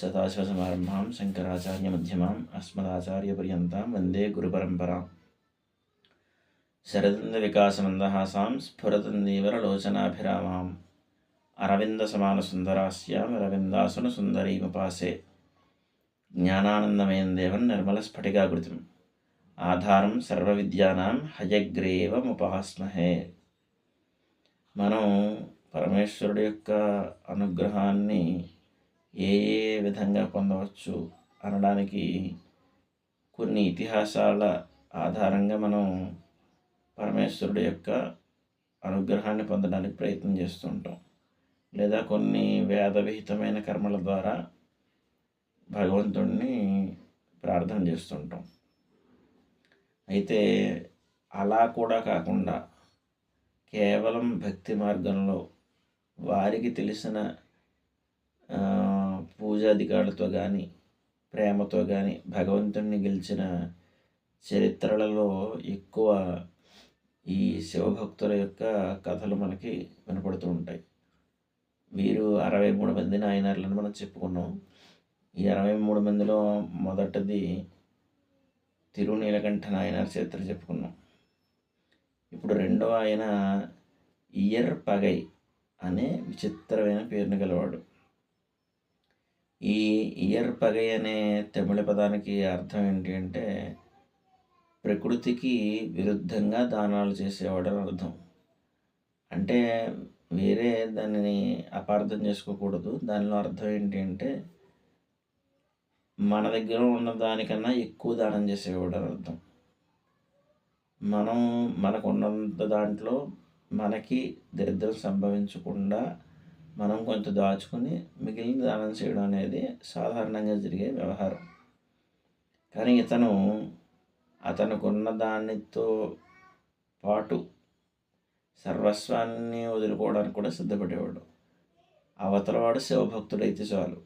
సదాశివసమారంభాం శంకరాచార్య మధ్యమాం అస్మదాచార్యపర్యంతం వందే గురుపరంపరాం. శరదందవికాసమందహాసాం స్ఫురతందీవరలోచనాభిరామాం అరవింద సమాన సుందరాస్యాం అరవిందాసున సుందరీముపాసే జ్ఞానానందమయం దేవం నిర్మలస్ఫటికాకృతిం. ఆధారం సర్వ విద్యానాం హయగ్రీవముపాస్మహే. మనం పరమేశ్వరుడు యొక్క అనుగ్రహాన్ని ఏ ఏ విధంగా పొందవచ్చు అనడానికి కొన్ని ఇతిహాసాల ఆధారంగా మనం పరమేశ్వరుడు యొక్క అనుగ్రహాన్ని పొందడానికి ప్రయత్నం చేస్తుంటాం లేదా కొన్ని వేదవిహితమైన కర్మల ద్వారా భగవంతుడిని ప్రార్థన చేస్తుంటాం అయితే అలా కూడా కాకుండా కేవలం భక్తి మార్గంలో వారికి తెలిసిన పూజాధికారులతో కానీ ప్రేమతో కానీ భగవంతుడిని గెలిచిన చరిత్రలలో ఎక్కువ ఈ శివభక్తుల యొక్క కథలు మనకి వినపడుతూ ఉంటాయి. వీరు అరవై మూడు మంది నాయనార్లను మనం చెప్పుకున్నాం. ఈ అరవై మూడు మందిలో మొదటిది తిరునీలకంఠ నాయనార్ చరిత్ర చెప్పుకున్నాం. ఇప్పుడు రెండవ ఆయన ఇయర్ పగై అనే విచిత్రమైన పేరుని గలవాడు. ఈ ఇయర్ పగై అనే తమిళ పదానికి అర్థం ఏంటి అంటే ప్రకృతికి విరుద్ధంగా దానాలు చేసేవాడు అని అర్థం. అంటే వేరే దానిని అపార్థం చేసుకోకూడదు. దానిలో అర్థం ఏంటి అంటే మన దగ్గర ఉన్న దానికన్నా ఎక్కువ దానం చేసేవాడు అని అర్థం. మనం మనకున్నంత దాంట్లో మనకి దరిద్రం సంభవించకుండా మనం కొంత దాచుకుని మిగిలిన దానం చేయడం అనేది సాధారణంగా జరిగే వ్యవహారం. కానీ ఇతను అతనుకున్న దానితో పాటు సర్వస్వాన్ని వదులుకోవడానికి కూడా సిద్ధపడేవాడు. అవతలవాడు శివభక్తుడైతే చాలు.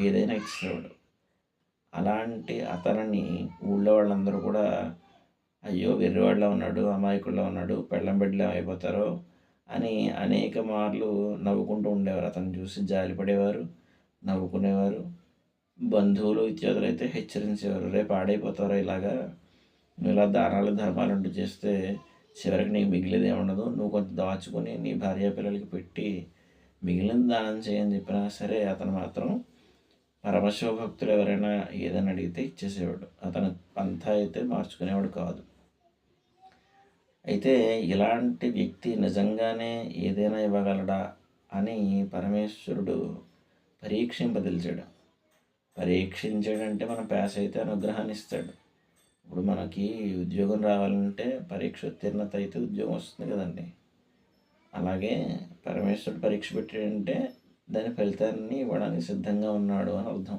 ఏదైనా ఇచ్చేవాడు. అలాంటి అతనిని ఊళ్ళో వాళ్ళందరూ కూడా అయ్యో వెర్రివాడిలో ఉన్నాడు అమాయకుల్లో ఉన్నాడు పెళ్ళం బిడ్డలో అయిపోతారో అని అనేక మార్లు నవ్వుకుంటూ ఉండేవారు. అతను చూసి జాలిపడేవారు నవ్వుకునేవారు బంధువులు ఇత్యాదులు అయితే హెచ్చరించేవారు. రేపు ఆడైపోతారు ఇలాగా నువ్వు ఇలా దానాలు ధర్మాలు అంటూ చేస్తే చివరికి నీకు మిగిలిదే ఉండదు నువ్వు కొంత దాచుకొని నీ భార్య పిల్లలకి పెట్టి మిగిలిన దానం చేయని చెప్పినా సరే అతను మాత్రం పరమశివ భక్తులు ఎవరైనా ఏదైనా అడిగితే ఇచ్చేసేవాడు. అతను అంతా అయితే మార్చుకునేవాడు కాదు. అయితే ఇలాంటి వ్యక్తి నిజంగానే ఏదైనా ఇవ్వగలడా అని పరమేశ్వరుడు పరీక్షింపదలిచాడు. పరీక్షించాడంటే మనం పాస్ అయితే అనుగ్రహాన్ని ఇస్తాడు. ఇప్పుడు మనకి ఉద్యోగం రావాలంటే పరీక్ష ఉత్తీర్ణత అయితే ఉద్యోగం వస్తుంది కదండి. అలాగే పరమేశ్వరుడు పరీక్ష పెట్టాడంటే దాని ఫలితాన్ని ఇవ్వడానికి సిద్ధంగా ఉన్నాడు అని అర్థం.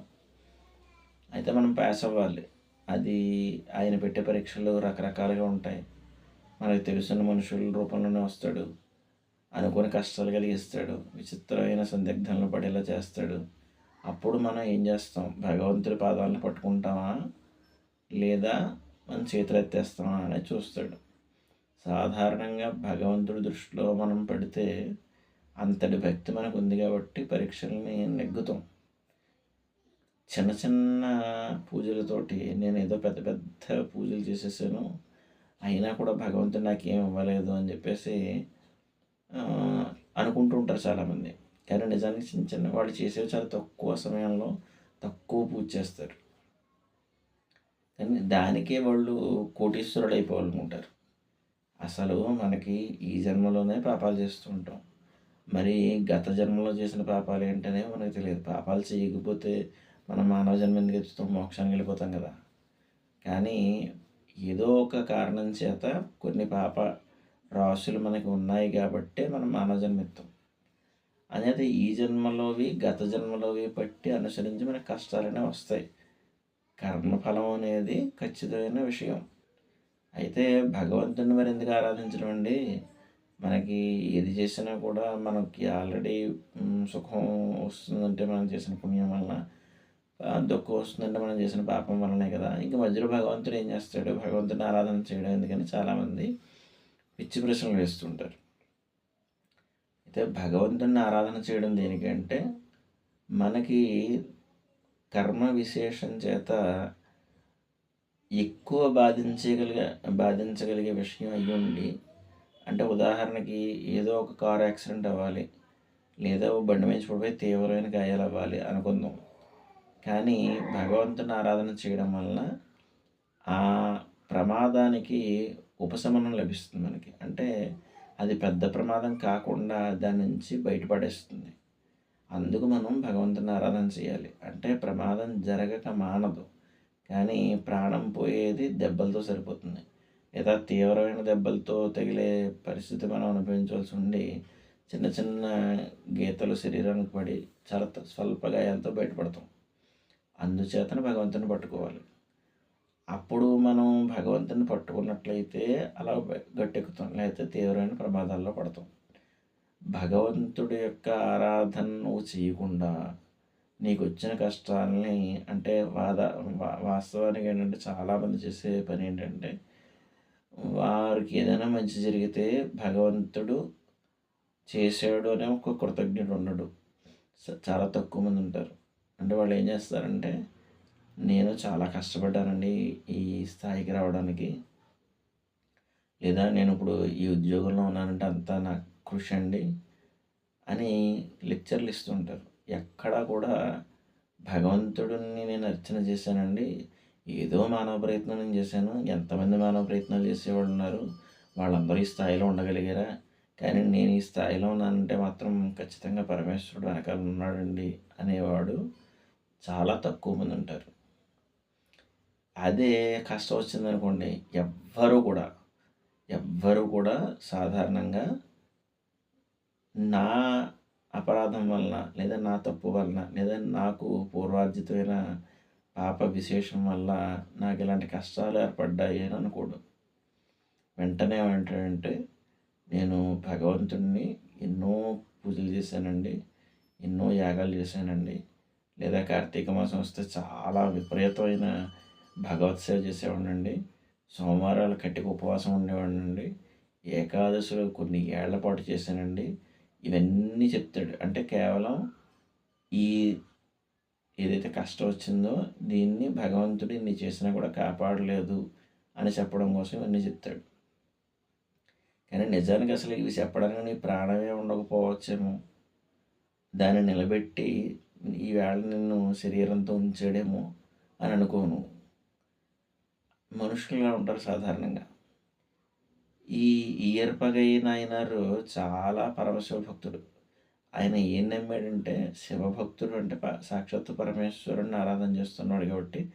అయితే మనం పాస్ అవ్వాలి. అది ఆయన పెట్టే పరీక్షలు రకరకాలుగా ఉంటాయి. మనకు తెలిసిన మనుషుల రూపంలోనే వస్తాడు. అనుకోని కష్టాలు కలిగిస్తాడు. విచిత్రమైన సందిగ్ధంలో పడేలా చేస్తాడు. అప్పుడు మనం ఏం చేస్తాం? భగవంతుడి పాదాలను పట్టుకుంటామా? లేదా మన చేతులు ఎత్తేస్తామా అనేది చూస్తాడు. సాధారణంగా భగవంతుడి దృష్టిలో మనం పడితే అంతటి భక్తి మనకు ఉంది కాబట్టి పరీక్షల్ని నెగ్గుతాం. చిన్న చిన్న పూజలతోటి నేను ఏదో పెద్ద పెద్ద పూజలు చేసేసాను. అయినా కూడా భగవంతుడు ఏమి ఇవ్వలేదు అని చెప్పేసి అనుకుంటూ ఉంటారు చాలామంది. కానీ నిజానికి చిన్న చిన్న వాళ్ళు చేసేవి చాలా తక్కువ సమయంలో తక్కువ పూజ చేస్తారు. కానీ దానికే వాళ్ళు కోటీశ్వరుడు అయిపోవాలనుకుంటారు. అసలు మనకి ఈ జన్మలోనే పాపాలు చేస్తూ ఉంటాం. మరి గత జన్మలో చేసిన పాపాలు ఏంటనే మనకు తెలియదు. పాపాలు చేయకపోతే మనం మానవ జన్మ ఎందుకు మోక్షానికి వెళ్ళిపోతాం కదా. కానీ ఏదో ఒక కారణం చేత కొన్ని పాప రాశులు మనకి ఉన్నాయి కాబట్టే మనం మానవ జన్మ అనేది ఈ జన్మలోవి గత జన్మలోవి బట్టి అనుసరించి మనకు కష్టాలనే వస్తాయి. కర్మఫలం అనేది ఖచ్చితమైన విషయం. అయితే భగవంతుని మరి ఎందుకు ఆరాధించడం అండి? మనకి ఏది చేసినా కూడా మనకి ఆల్రెడీ సుఖం వస్తుందంటే మనం చేసిన పుణ్యం వలన దుఃఖం మనం చేసిన పాపం వలనే కదా. ఇంకా మధ్యలో భగవంతుడు ఏం చేస్తాడు? భగవంతుని ఆరాధన చేయడం ఎందుకని చాలామంది పిచ్చి ప్రశ్నలు వేస్తుంటారు. అయితే భగవంతుని ఆరాధన చేయడం దేనికంటే మనకి కర్మ విశేషం చేత ఎక్కువ బాధించగలిగే బాధించగలిగే విషయం అయ్యుండి అంటే ఉదాహరణకి ఏదో ఒక కార్ యాక్సిడెంట్ అవ్వాలి లేదా ఓ బండి మీద పడిపోయి తీవ్రమైన గాయాలు అవ్వాలి అనుకుందాం. కానీ భగవంతుని ఆరాధన చేయడం వలన ఆ ప్రమాదానికి ఉపశమనం లభిస్తుంది మనకి. అంటే అది పెద్ద ప్రమాదం కాకుండా దాని నుంచి బయటపడేస్తుంది. అందుకు మనం భగవంతుని ఆరాధన చేయాలి. అంటే ప్రమాదం జరగక మానదు. కానీ ప్రాణం పోయేది దెబ్బలతో సరిపోతుంది. లేదా తీవ్రమైన దెబ్బలతో తగిలే పరిస్థితి మనం అనుభవించవలసి ఉండి చిన్న చిన్న గీతలు శరీరానికి పడి చాలా స్వల్ప గాయాలతో బయటపడతాం. అందుచేతన భగవంతుని పట్టుకోవాలి. అప్పుడు మనం భగవంతుని పట్టుకున్నట్లయితే అలా గట్టెక్కుతాం లేకపోతే తీవ్రమైన ప్రమాదాల్లో పడతాం. భగవంతుడి యొక్క ఆరాధన నువ్వు చేయకుండా నీకు వచ్చిన కష్టాలని అంటే వాద వా- వాస్తవానికి ఏంటంటే చాలామంది చేసే పని ఏంటంటే వారికి ఏదైనా మంచి జరిగితే భగవంతుడు చేశాడు అనే ఒక కృతజ్ఞుడు ఉండడు. చాలా తక్కువ మంది ఉంటారు. అంటే వాళ్ళు ఏం చేస్తారంటే నేను చాలా కష్టపడ్డానండి ఈ స్థాయికి రావడానికి. లేదా నేను ఇప్పుడు ఈ ఉద్యోగంలో ఉన్నానంటే అంతా నా కృషి అండి అని లెక్చర్లు ఇస్తుంటారు ఎక్కడా కూడా భగవంతుడిని నేను అర్చన చేశానండి. ఏదో మానవ ప్రయత్నం నేను చేశాను. ఎంతమంది మానవ ప్రయత్నాలు చేసేవాళ్ళు ఉన్నారు. వాళ్ళందరూ ఈ స్థాయిలో ఉండగలిగారా? కానీ నేను ఈ స్థాయిలో ఉన్నానంటే మాత్రం ఖచ్చితంగా పరమేశ్వరుడు వెనకాల ఉన్నాడండి అనేవాడు. చాలా తక్కువ మంది ఉంటారు. అదే కష్టం వచ్చిందనుకోండి ఎవ్వరూ కూడా ఎవ్వరూ కూడా సాధారణంగా నా అపరాధం వలన లేదా నా తప్పు వలన లేదా నాకు పూర్వార్జితమైన పాప విశేషం వల్ల నాకు ఇలాంటి కష్టాలు ఏర్పడ్డాయి అని అనుకోడు. వెంటనే ఏమంటాడంటే నేను భగవంతుడిని ఎన్నో పూజలు చేశానండి ఎన్నో యాగాలు చేశానండి లేదా కార్తీక మాసం వస్తే చాలా విపరీతమైన భగవత్ సేవ చేసేవాడినండి. సోమవారాలు కట్టిక ఉపవాసం ఉండేవాడినండి. ఏకాదశులు కొన్ని ఏళ్ళ పాటు చేశానండి. ఇవన్నీ చెప్తాడు. అంటే కేవలం ఈ ఏదైతే కష్టం వచ్చిందో దీన్ని భగవంతుడు ఇన్ని చేసినా కూడా కాపాడలేదు అని చెప్పడం కోసం ఇవన్నీ చెప్తాడు. కానీ నిజానికి అసలు ఇవి చెప్పడానికి నీ ప్రాణమే ఉండకపోవచ్చేమో. దాన్ని నిలబెట్టి ఈవేళ నిన్ను శరీరంతో ఉంచాడేమో అని అనుకోను. మనుషులుగా ఉంటారు సాధారణంగా. ఈ ఈయర్పగై నాయనారు చాలా పరమశివ భక్తుడు ఆయన ఏం నమ్మాడంటే శివభక్తుడు అంటే ప- సాక్షాత్తు పరమేశ్వరుడిని ఆరాధన చేస్తున్నాడు కాబట్టి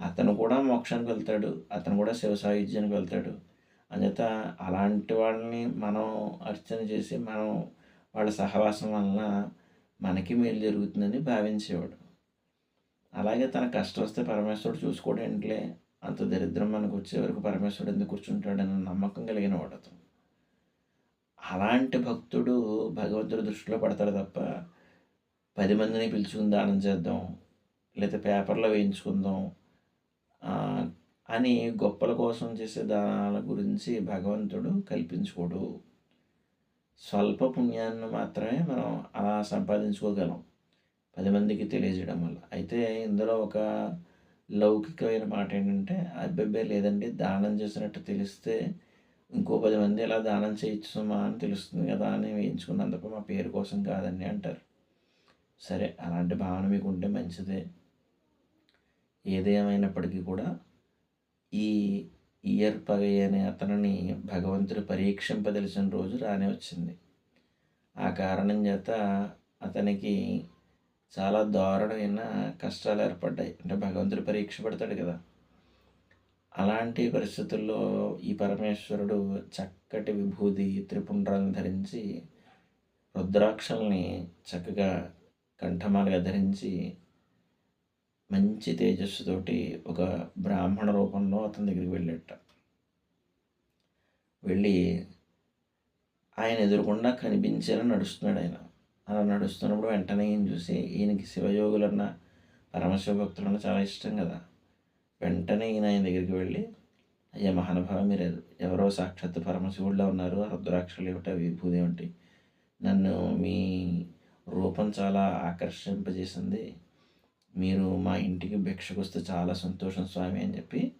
అతను కూడా మోక్షానికి వెళ్తాడు అతను కూడా శివ సాయుధ్యానికి వెళ్తాడు. అంచేత అలాంటి వాళ్ళని మనం అర్చన చేసి మనం వాళ్ళ సహవాసం వలన మనకి మేలు జరుగుతుందని భావించేవాడు. అలాగే తన కష్టం వస్తే పరమేశ్వరుడు చూసుకోవడం ఏంటిలే? అంత దరిద్రం మనకు వచ్చే వరకు పరమేశ్వరుడు ఎందుకు కూర్చుంటాడన్న నమ్మకం కలిగిన వాడు అతను అలాంటి భక్తుడు భగవంతుడి దృష్టిలో పడతాడు తప్ప పది మందిని పిలుచుకుని దానం చేద్దాం లేదా పేపర్లో వేయించుకుందాం అని గొప్పల కోసం చేసే దానాల గురించి భగవంతుడు కల్పించుకోడు. స్వల్ప పుణ్యాన్ని మాత్రమే మనం అలా సంపాదించుకోగలం. పది మందికి తెలియజేయడం వల్ల. అయితే ఇందులో ఒక లౌకికమైన మాట ఏంటంటే అబ్బాయి లేదండి దానం చేసినట్టు తెలిస్తే ఇంకో పది మంది ఇలా దానం చేయొచ్చు సుమా అని తెలుస్తుంది కదా అని వేయించుకున్నందుకు మా పేరు కోసం కాదండి అంటారు. సరే అలాంటి భావన మీకు ఉంటే మంచిదే. ఏదేమైనప్పటికీ కూడా ఈ ఇయర్ పగై అనే అతనిని భగవంతుడు పరీక్షింపదలిసిన రోజు రానే వచ్చింది ఆ కారణం చేత అతనికి చాలా దారుణమైన కష్టాలు ఏర్పడ్డాయి. అంటే భగవంతుడు పరీక్ష పెడతాడు కదా. అలాంటి పరిస్థితుల్లో ఈ పరమేశ్వరుడు చక్కటి విభూది త్రిపుండ్రాలను ధరించి రుద్రాక్షల్ని చక్కగా కంఠమాలుగా ధరించి మంచి తేజస్సుతోటి ఒక బ్రాహ్మణ రూపంలో అతని దగ్గరికి వెళ్ళేట వెళ్ళి ఆయన ఎదురుకుండా కనిపించేలా నడుస్తున్నాడు ఆయన. అలా నడుస్తున్నప్పుడు వెంటనే ఈయన చూసి ఈయనకి శివయోగులన్న పరమశివ భక్తులన్న చాలా ఇష్టం కదా. వెంటనే ఈయన ఆయన దగ్గరికి వెళ్ళి అయ్యా మహానుభావ మీరు ఎవరో సాక్షాత్ పరమశివుడిలో ఉన్నారు ఆ రుద్రాక్షలు ఏమిటి విభూది ఏమిటి? నన్ను మీ రూపం చాలా ఆకర్షింపజేసింది. మీరు మా ఇంటికి భిక్షకు వస్తే చాలా సంతోషం స్వామి అని చెప్పి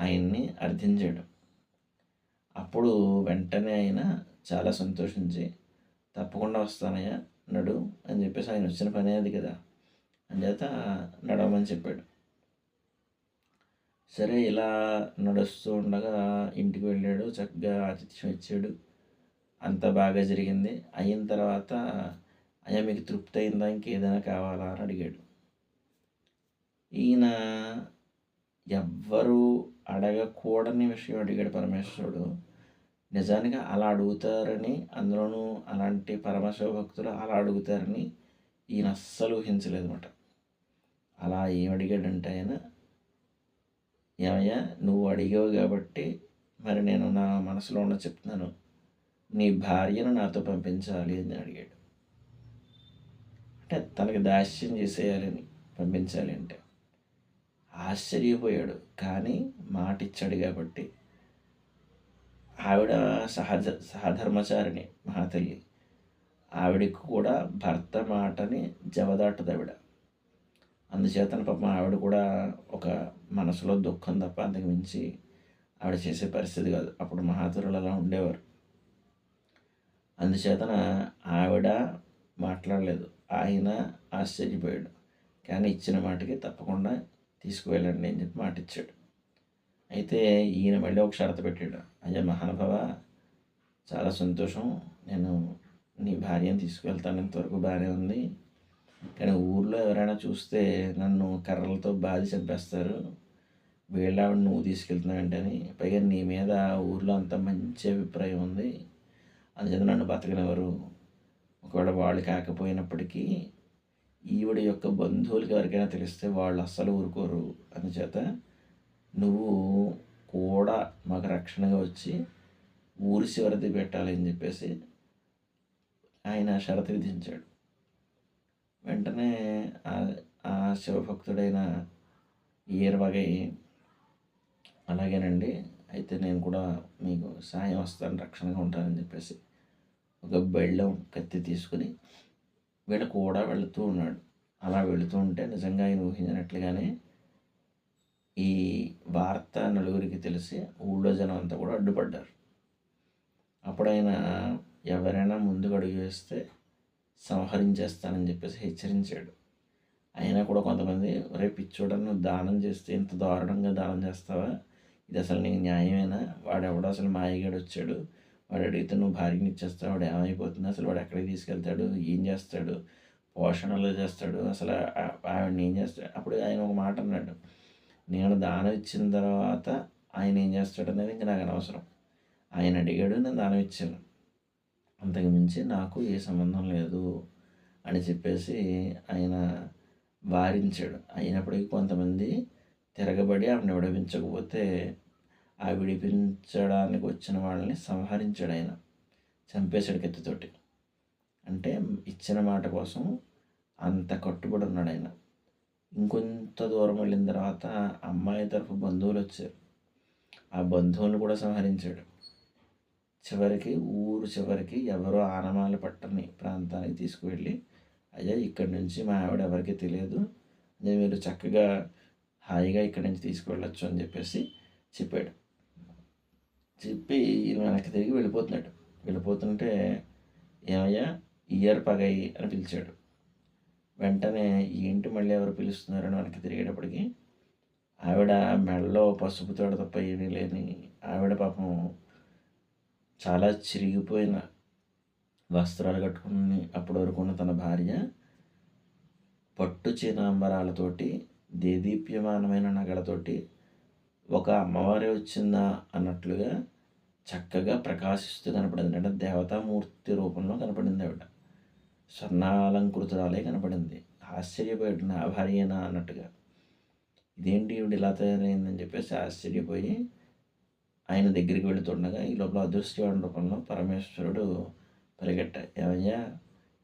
ఆయన్ని అర్థించాడు అప్పుడు వెంటనే ఆయన చాలా సంతోషించి తప్పకుండా వస్తానయ్యా నడు అని చెప్పేసి ఆయన వచ్చిన పని అది కదా. అంచేత నడవమని చెప్పాడు. సరే ఇలా నడుస్తూ ఉండగా ఇంటికి వెళ్ళాడు చక్కగా ఆతిథ్యం ఇచ్చాడు. అంత బాగా జరిగింది. అయిన తర్వాత అయ్యా మీకు తృప్తి అయిందా? ఇంకేదైనా కావాలా? అని అడిగాడు. ఈయన ఎవ్వరూ అడగకూడని విషయం అడిగాడు పరమేశ్వరుడు. నిజానికి అలా అడుగుతారని అందులోనూ అలాంటి పరమశివ భక్తులు అలా అడుగుతారని ఈయన అస్సలు ఊహించలేదు అనమాట అలా ఏం అడిగాడంటే ఆయన ఏమయ్యా నువ్వు అడిగావు కాబట్టి మరి నేను నా మనసులో ఉన్న చెప్తున్నాను. నీ భార్యను నాతో పంపించాలి అని అడిగాడు. అంటే తనకి దాస్యం చేసేయాలని పంపించాలి అంటే. ఆశ్చర్యపోయాడు. కానీ మాట ఇచ్చాడు కాబట్టి. ఆవిడ సహజ సహధర్మచారిణి మహాతల్లి. ఆవిడకి కూడా భర్త మాటని జవదాటది ఆవిడ అందుచేతన పాపం ఆవిడ కూడా ఒక మనసులో దుఃఖం తప్ప అంతకు మించి ఆవిడ చేసే పరిస్థితి కాదు. అప్పుడు మహాతురులు అలా ఉండేవారు. అందుచేతన ఆవిడ మాట్లాడలేదు. ఆయన ఆశ్చర్యపోయాడు. కానీ ఇచ్చిన మాటకి తప్పకుండా తీసుకువెళ్ళండి అని చెప్పి మాట ఇచ్చాడు అయితే ఈయన మళ్ళీ ఒక షరత పెట్టాడు. అయ్యా మహానుభావ చాలా సంతోషం. నేను నీ భార్యను తీసుకువెళ్తాను. ఇంతవరకు బాగానే ఉంది. కానీ ఊర్లో ఎవరైనా చూస్తే నన్ను కర్రలతో బాధి చంపేస్తారు. వీళ్ళ ఆవిడ నువ్వు తీసుకెళ్తున్నావంటని పైగా నీ మీద ఊర్లో అంత మంచి అభిప్రాయం ఉంది. అందుచేత నన్ను బతకనివ్వరు. ఒకవేళ వాళ్ళు కాకపోయినప్పటికీ ఈవిడ యొక్క బంధువులకి ఎవరికైనా తెలిస్తే వాళ్ళు అస్సలు ఊరుకోరు. అందుచేత నువ్వు కూడా మాకు రక్షణగా వచ్చి ఊరి చివరిది పెట్టాలని చెప్పేసి ఆయన షరతు విధించాడు. వెంటనే ఆ శివభక్తుడైన ఈర్వగై అలాగేనండి అయితే నేను కూడా మీకు సాయం వస్తాను రక్షణగా ఉంటానని చెప్పేసి ఒక బెళ్ళం కత్తి తీసుకుని వీళ్ళు కూడా వెళుతూ ఉన్నాడు. అలా వెళుతూ ఉంటే నిజంగా ఆయన ఊహించినట్లుగానే ఈ వార్త నలుగురికి తెలిసి ఊళ్ళో జనం అంతా కూడా అడ్డుపడ్డారు. అప్పుడైనా ఎవరైనా ముందుకు అడుగు వేస్తే సంహరించేస్తానని చెప్పేసి హెచ్చరించాడు. అయినా కూడా కొంతమంది రేపు పిచ్చోడను దానం చేస్తే ఇంత దారుణంగా దానం చేస్తావా? ఇది అసలు నీకు న్యాయమేనా? వాడెవడో అసలు మాయగాడు వచ్చాడు వాడు అడిగితే నువ్వు భార్యని ఇచ్చేస్తావు వాడు ఏమైపోతుంది? అసలు వాడు ఎక్కడికి తీసుకెళ్తాడు? ఏం చేస్తాడు? పోషణలో చేస్తాడు? అసలు ఆవిడని ఏం చేస్తాడు? అప్పుడు ఆయన ఒక మాట అన్నాడు. నేను దానం ఇచ్చిన తర్వాత ఆయన ఏం చేస్తాడు అనేది ఇంకా నాకు అనవసరం. ఆయన అడిగాడు నేను దానం ఇచ్చాను. అంతకుమించి నాకు ఏ సంబంధం లేదు అని చెప్పేసి ఆయన వారించాడు. అయినప్పటికీ కొంతమంది తిరగబడి ఆమెను విడవించకపోతే ఆ విడిపించడానికి వచ్చిన వాళ్ళని సంహరించాడు ఆయన. చంపేశాడు కత్తితోటి. అంటే ఇచ్చిన మాట కోసం అంత కట్టుబడి ఉన్నాడు ఆయన. ఇంకొంత దూరం వెళ్ళిన తర్వాత అమ్మాయి తరఫు బంధువులు వచ్చారు. ఆ బంధువులను కూడా సంహరించాడు. చివరికి ఊరు చివరికి ఎవరో ఆనమాల పట్టని ప్రాంతానికి తీసుకువెళ్ళి అయ్యా ఇక్కడి నుంచి మా ఆవిడ ఎవరికి తెలియదు. నేను మీరు చక్కగా హాయిగా ఇక్కడి నుంచి తీసుకువెళ్ళొచ్చు అని చెప్పేసి చెప్పాడు. చెప్పి ఈయన వెనక్కి తిరిగి వెళ్ళిపోతున్నాడు. వెళ్ళిపోతుంటే ఏమయ్యా? ఇయర్ పగై అని పిలిచాడు. వెంటనే ఏంటి మళ్ళీ ఎవరు పిలుస్తున్నారని వెనక్కి తిరిగేటప్పటికి ఆవిడ మెడలో పసుపు తోడ తప్ప ఏమీ లేని ఆవిడ పాపం చాలా చిరిగిపోయిన వస్త్రాలు కట్టుకుని అప్పటి వరకు ఉన్న తన భార్య పట్టు చీనాంబరాలతోటి దేదీప్యమానమైన నగలతోటి ఒక అమ్మవారే వచ్చిందా అన్నట్లుగా చక్కగా ప్రకాశిస్తూ కనపడింది. అంటే దేవతామూర్తి రూపంలో కనపడింది ఆవిడ. స్వర్ణాలంకృతురాలే కనపడింది. ఆశ్చర్యపోయాడు నా భార్యనా అన్నట్టుగా. ఇదేంటి ఈవిడ ఇలా తయారైందని చెప్పేసి ఆశ్చర్యపోయి ఆయన దగ్గరికి వెళుతుండగా ఈ లోపల అదృష్టవాడి రూపంలో పరమేశ్వరుడు పరిగెట్ట ఏమయ్యా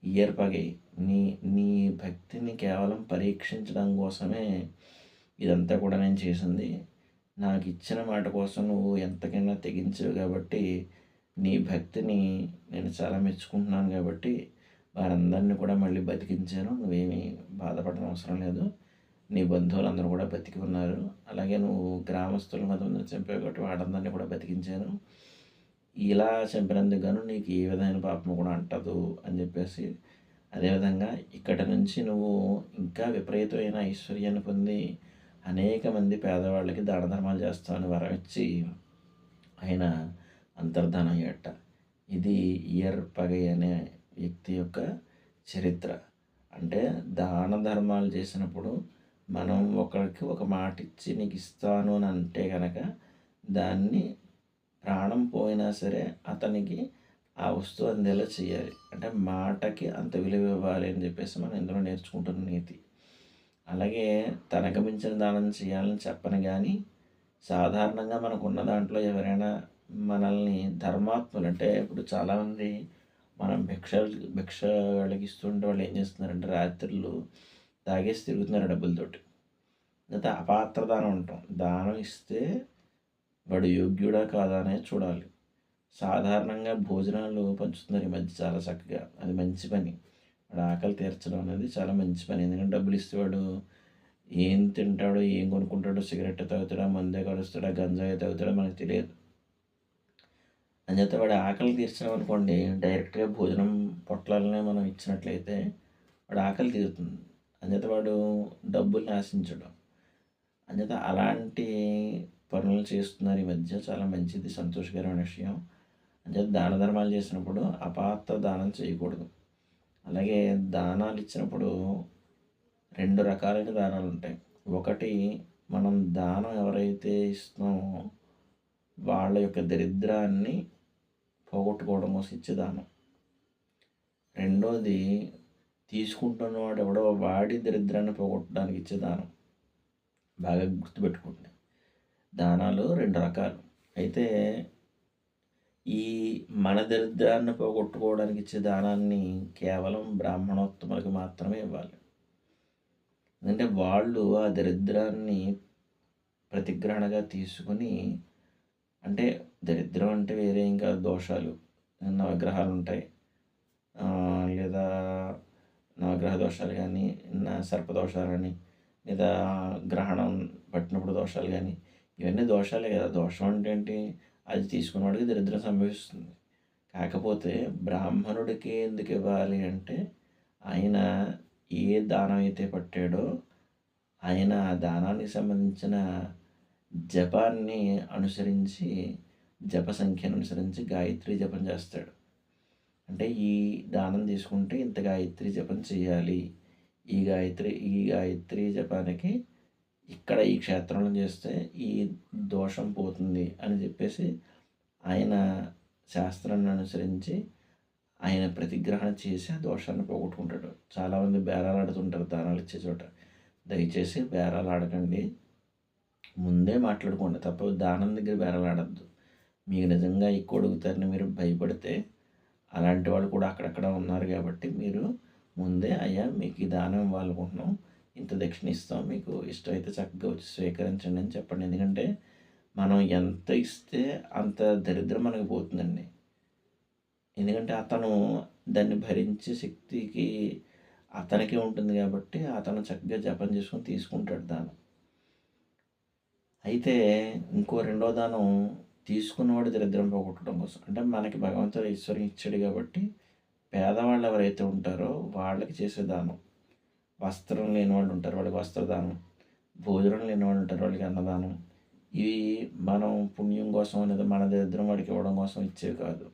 ఇయర్పగై నీ నీ భక్తిని కేవలం పరీక్షించడం కోసమే ఇదంతా కూడా నేను చేసింది. నాకు ఇచ్చిన మాట కోసం నువ్వు ఎంతకైనా తెగించావు కాబట్టి నీ భక్తిని నేను చాలా మెచ్చుకుంటున్నాను కాబట్టి వారందరినీ కూడా మళ్ళీ బతికించాను. నువ్వేమీ బాధపడడం అవసరం లేదు. నీ బంధువులందరూ కూడా బతికి ఉన్నారు. అలాగే నువ్వు గ్రామస్తుల మతం చంపావు కాబట్టి వాళ్ళందరినీ కూడా బతికించాను. ఇలా చంపినందుకు గాను నీకు ఏ విధమైన పాపం కూడా అంటదు అని చెప్పేసి. అదేవిధంగా ఇక్కడ నుంచి నువ్వు ఇంకా విపరీతమైన ఐశ్వర్యాన్ని పొంది అనేక మంది పేదవాళ్ళకి దాన ధర్మాలు చేస్తామని వరం ఇచ్చి ఆయన అంతర్ధానం అయ్యట ఇది ఇయర్ పగై అనే వ్యక్తి యొక్క చరిత్ర. అంటే దాన ధర్మాలు చేసినప్పుడు మనం ఒకరికి ఒక మాట ఇచ్చి నీకు ఇస్తాను అని అంటే కనుక దాన్ని ప్రాణం పోయినా సరే అతనికి ఆ వస్తువు అందేలా చేయాలి. అంటే మాటకి అంత విలువ ఇవ్వాలి అని చెప్పేసి మనం ఇందులో నేర్చుకుంటున్న నీతి. అలాగే తనకు మించిన దానం చేయాలని చెప్పను కానీ సాధారణంగా మనకున్న దాంట్లో ఎవరైనా మనల్ని ధర్మాత్ములు అంటే ఇప్పుడు చాలామంది మనం భిక్ష భిక్ష అడిగిస్తుంటే వాళ్ళు ఏం చేస్తున్నారంటే రాత్రులు తాగేసి తిరుగుతున్నారు డబ్బులతోటి లేదా అపాత్ర దానం ఉంటాం దానం ఇస్తే వాడు యోగ్యుడా కాదా అనేది చూడాలి. సాధారణంగా భోజనాలు పంచుతున్నారు ఈ మధ్య చాలా చక్కగా. అది మంచి పని. వాడు ఆకలి తీర్చడం అనేది చాలా మంచి పని. ఎందుకంటే డబ్బులు ఇస్తే వాడు ఏం తింటాడో ఏం కొనుక్కుంటాడో సిగరెట్ తాగుతాడా మందే కలుస్తాడా గంజాయి తాగుతాడో మనకు తెలియదు. అంచేత వాడు ఆకలి తీర్చడం అనుకోండి డైరెక్ట్గా భోజనం పొట్లాలనే మనం ఇచ్చినట్లయితే వాడు ఆకలి తీరుతుంది. అంచేత వాడు డబ్బుల్ని ఆశించడం అంచేత అలాంటి పనులు చేస్తున్నారు ఈ మధ్య చాలా మంచిది సంతోషకరమైన విషయం. అంచేత దాన ధర్మాలు చేసినప్పుడు అపాత్ర దానం చేయకూడదు. అలాగే దానాలు ఇచ్చినప్పుడు రెండు రకాలైన దానాలు ఉంటాయి ఒకటి మనం దానం ఎవరైతే ఇస్తున్నామో వాళ్ళ యొక్క దరిద్రాన్ని పోగొట్టుకోవడం కోసం ఇచ్చే దానం. రెండోది తీసుకుంటున్నవాడు ఎవడో వాడి దరిద్రాన్ని పోగొట్టడానికి ఇచ్చే దానం. బాగా గుర్తుపెట్టుకోండి. దానాలు రెండు రకాలు. అయితే ఈ మన దరిద్రాన్ని పోగొట్టుకోవడానికి ఇచ్చే దానాన్ని కేవలం బ్రాహ్మణోత్తములకు మాత్రమే ఇవ్వాలి. ఎందుకంటే వాళ్ళు ఆ దరిద్రాన్ని ప్రతిగ్రహణగా తీసుకుని అంటే దరిద్రం అంటే వేరే ఇంకా దోషాలు. నవగ్రహాలు ఉంటాయి. లేదా నవగ్రహ దోషాలు కానీ సర్పదోషాలు కానీ లేదా గ్రహణం పట్టినప్పుడు దోషాలు కానీ ఇవన్నీ దోషాలే కదా. దోషం అంటే ఏంటి? అది తీసుకున్నవాడికి దరిద్రం సంభవిస్తుంది. కాకపోతే బ్రాహ్మణుడికి ఎందుకు ఇవ్వాలి అంటే ఆయన ఏ దానం అయితే పట్టాడో ఆయన ఆ దానానికి సంబంధించిన జపాన్ని అనుసరించి జప సంఖ్యను అనుసరించి గాయత్రి జపం చేస్తాడు. అంటే ఈ దానం తీసుకుంటే ఇంత గాయత్రి జపం చేయాలి. ఈ గాయత్రి ఈ గాయత్రి జపానికి ఇక్కడ ఈ క్షేత్రంలో చేస్తే ఈ దోషం పోతుంది అని చెప్పేసి ఆయన శాస్త్రాన్ని అనుసరించి ఆయన ప్రతిగ్రహణ చేసి ఆ దోషాన్ని పోగొట్టుకుంటాడు. చాలామంది బేరాలు ఆడుతుంటారు దానాలు ఇచ్చే చోట. దయచేసి బేరాలు ఆడకండి. ముందే మాట్లాడుకోండి తప్ప దానం దగ్గర బేరాలు ఆడద్దు. మీకు నిజంగా ఎక్కువ అడుగుతారని మీరు భయపడితే అలాంటి వాళ్ళు కూడా అక్కడక్కడ ఉన్నారు కాబట్టి మీరు ముందే అయ్యా మీకు ఈ దానం ఇవ్వాలనుకుంటున్నాం. ఇంత దక్షిణ ఇస్తాం. మీకు ఇష్టమైతే చక్కగా వచ్చి స్వీకరించండి అని చెప్పండి. ఎందుకంటే మనం ఎంత ఇస్తే అంత దరిద్రం మనకి పోతుందండి. ఎందుకంటే అతను దాన్ని భరించే శక్తికి అతనికి ఉంటుంది కాబట్టి అతను చక్కగా జపం చేసుకొని తీసుకుంటాడు దానం. అయితే ఇంకో రెండో దానం తీసుకున్నవాడు దరిద్రం పోగొట్టడం కోసం. అంటే మనకి భగవంతుడు ఈశ్వరం ఇచ్చాడు కాబట్టి పేదవాళ్ళు ఎవరైతే ఉంటారో వాళ్ళకి చేసే దానం. వస్త్రం లేని వాళ్ళు ఉంటారు వాళ్ళకి వస్త్రదానం. భోజనం లేని వాళ్ళు ఉంటారు వాళ్ళకి అన్నదానం. ఇవి మనం పుణ్యం కోసం అనేది మన దరిద్రం వాడికి ఇవ్వడం కోసం ఇచ్చేవి కాదు.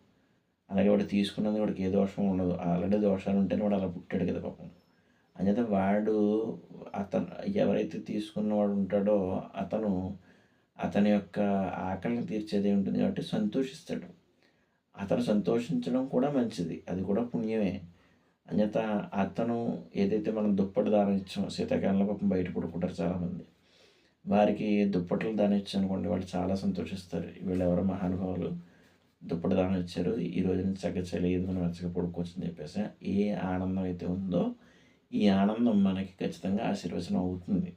అలాగే వాడు తీసుకున్నది వాడికి ఏ దోషం ఉండదు. ఆల్రెడీ దోషాలు ఉంటేనే వాడు అలా పుట్టాడు కదా పాపం. అంచేత వాడు అతను ఎవరైతే తీసుకున్నవాడు ఉంటాడో అతను అతని యొక్క ఆకలిని తీర్చేది ఉంటుంది కాబట్టి సంతోషిస్తాడు. అతను సంతోషించడం కూడా మంచిది. అది కూడా పుణ్యమే. అంచేత అతను ఏదైతే మనం దుప్పటి దారం ఇచ్చామో శీతాకాలంలో పాపం బయట పడుకుంటారు చాలామంది. వారికి దుప్పట్లు దానం ఇచ్చానుకోండి వాళ్ళు చాలా సంతోషిస్తారు. వీళ్ళు ఎవరో మహానుభావులు దుప్పటి దానం ఇచ్చారు ఈ రోజు నుంచి చక్కగా చలియదు మనం వెచ్చగా పడుకోవచ్చు అని చెప్పేసి ఏ ఆనందం అయితే ఉందో ఈ ఆనందం మనకి ఖచ్చితంగా ఆశీర్వచనం అవుతుంది.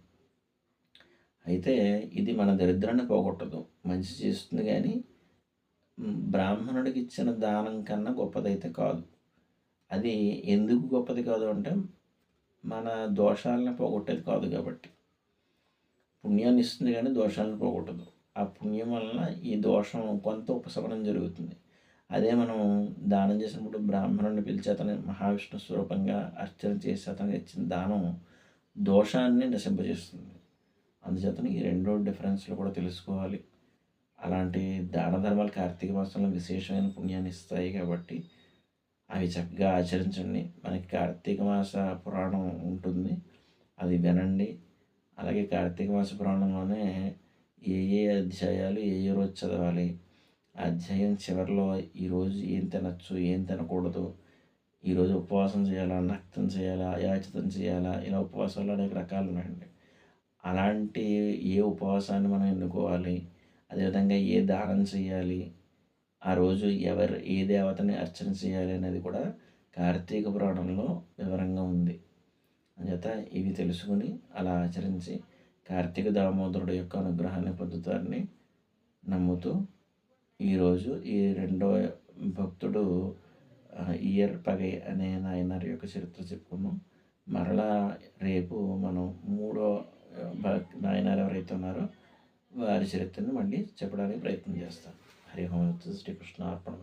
అయితే ఇది మన దరిద్రాన్ని పోగొట్టదు. మంచి చేస్తుంది కానీ బ్రాహ్మణుడికి ఇచ్చిన దానం కన్నా గొప్పదైతే కాదు. అది ఎందుకు గొప్పది కాదు అంటే మన దోషాలని పోగొట్టేది కాదు కాబట్టి. పుణ్యాన్ని ఇస్తుంది కానీ దోషాలను పోగొట్టదు. ఆ పుణ్యం వలన ఈ దోషం కొంత ఉపశమనం జరుగుతుంది. అదే మనం దానం చేసినప్పుడు బ్రాహ్మణుడిని పిలిచి అతని మహావిష్ణు స్వరూపంగా అర్చన చేసి అతనికి ఇచ్చిన దానం దోషాన్ని నశింపజేస్తుంది. అందుచేతను ఈ రెండు డిఫరెన్స్లు కూడా తెలుసుకోవాలి. అలాంటి దాన ధర్మాలు కార్తీక మాసంలో విశేషమైన పుణ్యాన్ని ఇస్తాయి కాబట్టి అవి చక్కగా ఆచరించండి. మనకి కార్తీక మాస పురాణం ఉంటుంది. అది వినండి. అలాగే కార్తీక మాస పురాణంలోనే ఏ ఏ అధ్యాయాలు ఏ ఏ రోజు చదవాలి ఆ అధ్యాయం చివరిలో ఈరోజు ఏం తినచ్చు ఏం తినకూడదు ఈరోజు ఉపవాసం చేయాలా నక్తం చేయాలా యాచితం చేయాలా ఇలా ఉపవాసాలు అనేక రకాలు ఉన్నాయండి. అలాంటి ఏ ఉపవాసాన్ని మనం ఎన్నుకోవాలి అదేవిధంగా ఏ దానం చేయాలి ఆ రోజు ఎవరు ఏ దేవతని అర్చన చేయాలి అనేది కూడా కార్తీక పురాణంలో వివరంగా ఉంది. అంచేత ఇవి తెలుసుకుని అలా ఆచరించి కార్తీక దామోదరుడు యొక్క అనుగ్రహాన్ని పొందుతారని నమ్ముతూ ఈరోజు ఈ రెండో భక్తుడు ఇయర్ పగై అనే నాయనారి యొక్క చరిత్ర చెప్పుకున్నాం మరలా రేపు మనం మూడో నాయనారు ఎవరైతే ఉన్నారో వారి చరిత్రను మళ్ళీ చెప్పడానికి ప్రయత్నం చేస్తాం. హరి శ్రీకృష్ణ అర్పణ